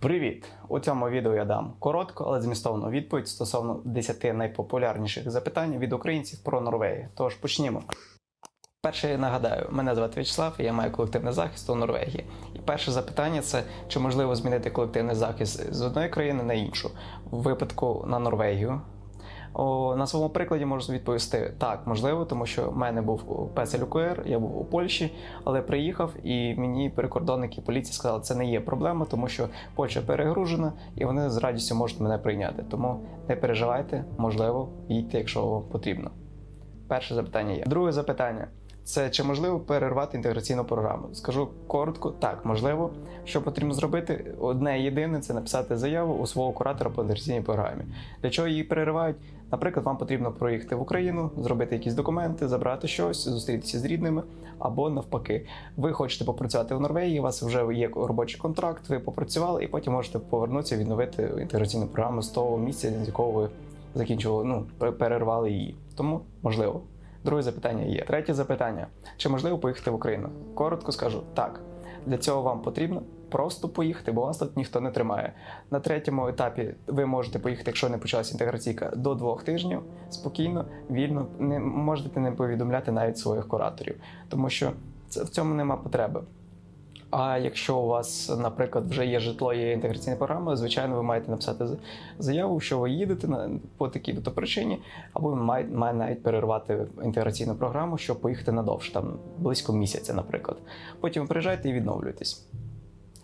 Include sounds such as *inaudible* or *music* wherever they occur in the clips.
Привіт! У цьому відео я дам коротку, але змістовну відповідь стосовно 10 найпопулярніших запитань від українців про Норвегію. Тож почнімо. Перше я нагадаю, мене звати В'ячеслав, я маю колективний захист у Норвегії. І перше запитання це чи можливо змінити колективний захист з одної країни на іншу, в випадку на Норвегію. О, на своєму прикладі можу відповісти так, можливо, тому що в мене був пецель УКР, я був у Польщі, але приїхав і мені прикордонники поліції сказали, це не є проблема, тому що Польща перегружена і вони з радістю можуть мене прийняти. Тому не переживайте, можливо, їдьте, якщо вам потрібно. Перше запитання є. Друге запитання. Це чи можливо перервати інтеграційну програму? Скажу коротко, так, можливо. Що потрібно зробити? Одне єдине це написати заяву у свого куратора по інтеграційній програмі. Для чого її переривають? Наприклад, вам потрібно проїхати в Україну, зробити якісь документи, забрати щось, зустрітися з рідними, або навпаки, ви хочете попрацювати в Норвегії, у вас вже є робочий контракт, ви попрацювали, і потім можете повернутися відновити інтеграційну програму з того місця, з якого ви закінчували, ну перервали її. Тому можливо. Друге запитання є. Третє запитання: чи можливо поїхати в Україну? Коротко скажу так. Для цього вам потрібно просто поїхати, бо вас тут ніхто не тримає. На третьому етапі ви можете поїхати, якщо не почалася інтеграційка, до двох тижнів спокійно, вільно, не можете не повідомляти навіть своїх кураторів, тому що це в цьому нема потреби. А якщо у вас, наприклад, вже є житло, є інтеграційна програма, звичайно, ви маєте написати заяву, що ви їдете на по такій то причині, або має, має навіть перервати інтеграційну програму, щоб поїхати надовше, там близько місяця, наприклад. Потім приїжджаєте і відновлюєтесь.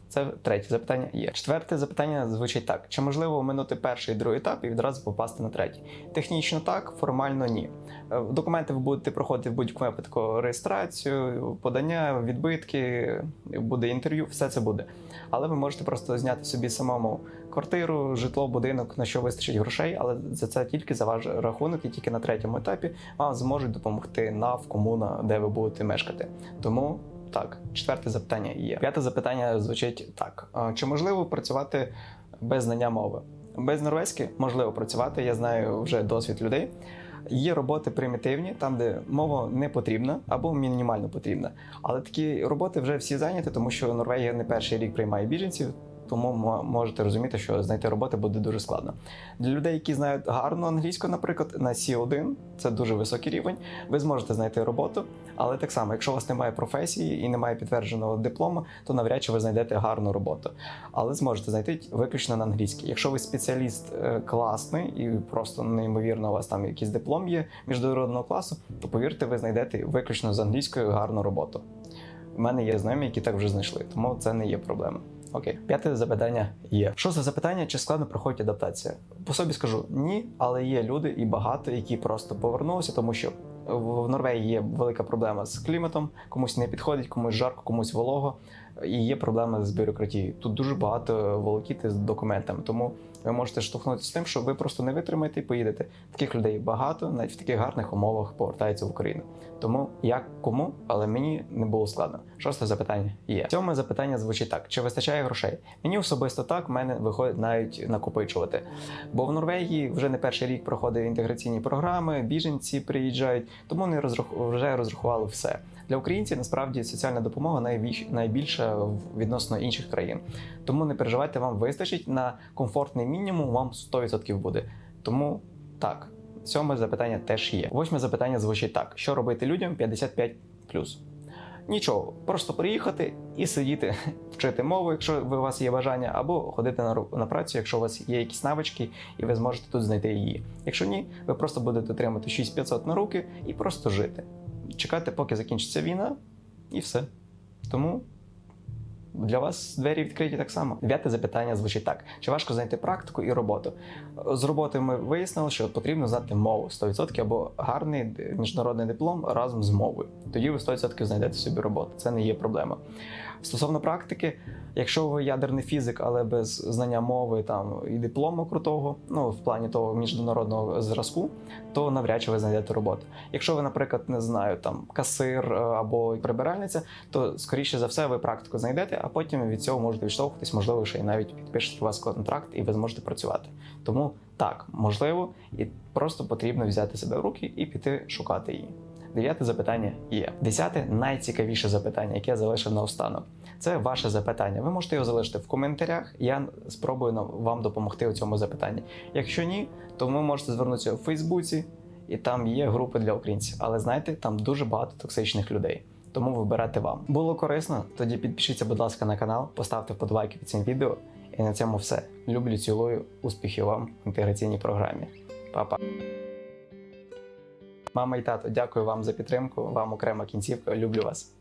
Це третє запитання є. Четверте запитання звучить так: чи можливо оминути перший і другий етап і відразу попасти на третій? Технічно так, формально ні. Е, Документи ви будете проходити в будь-якому випадку реєстрацію, подання, відбитки, буде інтерв'ю, все це буде. Але ви можете просто зняти собі самому квартиру, житло, будинок, на що вистачить грошей, але за це тільки за ваш рахунок, і тільки на третьому етапі вам зможуть допомогти НАВ, комуна, де ви будете мешкати. Тому. Так, четверте запитання є. П'яте запитання звучить так: чи можливо працювати без знання мови? Без норвезьки можливо працювати. Я знаю вже досвід людей. Є роботи примітивні, там де мова не потрібна або мінімально потрібна. Але такі роботи вже всі зайняті, тому що Норвегія не перший рік приймає біженців. Тому можете розуміти, що знайти роботи буде дуже складно. Для людей, які знають гарну англійську, наприклад, на C1, це дуже високий рівень. Ви зможете знайти роботу, але так само, якщо у вас немає професії і немає підтвердженого диплому, то навряд чи ви знайдете гарну роботу. Але зможете знайти виключно на англійській. Якщо ви спеціаліст е, класний і просто неймовірно, у вас там якийсь диплом є міжнародного класу, то повірте, ви знайдете виключно з англійською гарну роботу. У мене є знайомі, які так вже знайшли, тому це не є проблема. Окей, п'яте запитання є. Шосте запитання: чи складно проходить адаптація? По собі скажу ні, але є люди і багато, які просто повернулися, тому що в Норвегії є велика проблема з кліматом, комусь не підходить, комусь жарко, комусь волого. І є проблеми з бюрократією. Тут дуже багато волокіти з документами, тому ви можете штовхнутися з тим, що ви просто не витримаєте і поїдете. Таких людей багато, навіть в таких гарних умовах повертаються в Україну. Тому як кому, але мені не було складно. Шосте запитання є. Сьоме запитання звучить так: чи вистачає грошей? Мені особисто так в мене виходить навіть накопичувати. Бо в Норвегії вже не перший рік проходить інтеграційні програми, біженці приїжджають, тому вони розрах... вже розрахували все. Для українців насправді соціальна допомога найбільш найбільша відносно інших країн. Тому не переживайте, вам вистачить на комфортний мінімум. Вам 100% буде. Тому так, сьоме запитання теж є. Восьме запитання звучить так: що робити людям 55+. Нічого, просто приїхати і сидіти, *laughs* вчити мову, якщо у вас є бажання, або ходити на на працю, якщо у вас є якісь навички, і ви зможете тут знайти її. Якщо ні, ви просто будете отримати 6500 на руки і просто жити чекати, поки закінчиться війна, і все. Тому для вас двері відкриті так само. Дев'яте запитання звучить так: чи важко знайти практику і роботу? З роботи ми вияснили, що потрібно знати мову 100% або гарний міжнародний диплом разом з мовою. Тоді ви 100% знайдете собі роботу. Це не є проблема. Стосовно практики, якщо ви ядерний фізик, але без знання мови там і диплому крутого, ну в плані того міжнародного зразку, то навряд чи ви знайдете роботу. Якщо ви, наприклад, не знаю, там касир е, або прибиральниця, то скоріше за все ви практику знайдете, а потім від цього можете відштовхуватись, можливо, ще й навіть підпишете у вас контракт, і ви зможете працювати. Тому так можливо, і просто потрібно взяти себе в руки і піти шукати її. Дев'яте запитання є. Десяте найцікавіше запитання, яке я залишив наостанок. Це ваше запитання. Ви можете його залишити в коментарях. Я спробую вам допомогти у цьому запитанні. Якщо ні, то ви можете звернутися у Фейсбуці, і там є групи для українців. Але знаєте, там дуже багато токсичних людей. Тому вибирати вам. Було корисно? Тоді підпишіться, будь ласка, на канал, поставте вподобайки під цим відео. І на цьому все. Люблю, цілую, успіхів вам в інтеграційній програмі. Па-па. Мама і тато, дякую вам за підтримку. Вам окрема кінцівка. Люблю вас.